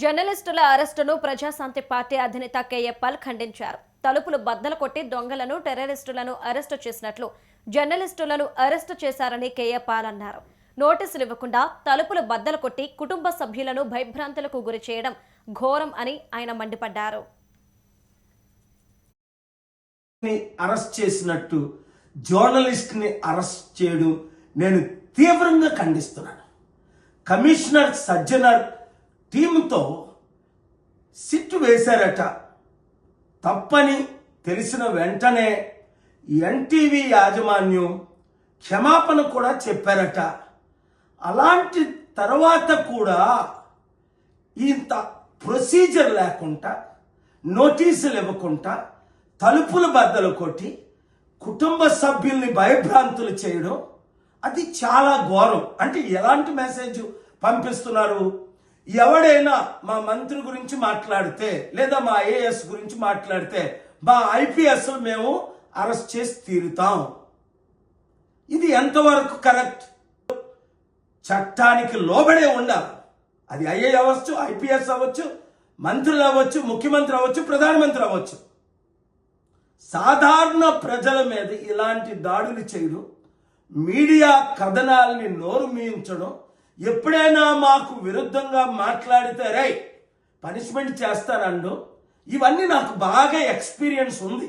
జర్నలిస్టుల అరెస్టును ప్రజాశాంతి పార్టీ అధినేత కేఏ పాల్ ఖండించారు. తలుపులు బద్దలు కొట్టి దొంగలను టెర్రరిస్టులను అరెస్టు చేసినట్లు జర్నలిస్టులను అరెస్టు చేశారని కేఏ పాల్ అన్నారు. నోటీసులు ఇవ్వకుండా తలుపులు బద్దలు కొట్టి కుటుంబ సభ్యులను భయభ్రాంతులకు గురి చేయడం ఘోరం అని ఆయన మండిపడ్డారు. అరెస్ట్ చేసినట్టు జర్నలిస్ట్ని అరెస్ట్ చేయడం నేను తీవ్రంగా ఖండిస్తున్నాను. కమిషనర్ సజ్జనర్ భయంతో సిట్టు వేశారట. తప్పని తెలిసిన వెంటనే ఎన్టీవీ యాజమాన్యం క్షమాపణ కూడా చెప్పారట. అలాంటి తర్వాత కూడా ఇంత ప్రొసీజర్ లేకుండా నోటీసులు ఇవ్వకుండా తలుపులు బద్దలు కొట్టి కుటుంబ సభ్యుల్ని భయభ్రాంతులు చేయడం అది చాలా ఘోరం. అంటే ఎలాంటి మెసేజ్ పంపిస్తున్నారు? ఎవడైనా మా మంత్రి గురించి మాట్లాడితే లేదా మా ఐఏఎస్ గురించి మాట్లాడితే మా ఐపీఎస్ మేము అరెస్ట్ చేసి తీరుతాం. ఇది ఎంతవరకు కరెక్ట్? చట్టానికి లోబడే ఉండాలి. అది ఐఏ అవ్వచ్చు ఐపీఎస్ అవ్వచ్చు మంత్రులు అవ్వచ్చు ముఖ్యమంత్రి అవ్వచ్చు ప్రధానమంత్రి అవ్వచ్చు. సాధారణ ప్రజల మీద ఇలాంటి దాడులు చేయడం మీడియా కథనాల్ని నోరు మీయించడం ఎప్పుడైనా మాకు విరుద్ధంగా మాట్లాడితే రై పనిష్మెంట్ చేస్తానండు ఇవన్నీ నాకు బాగా ఎక్స్పీరియన్స్ ఉంది.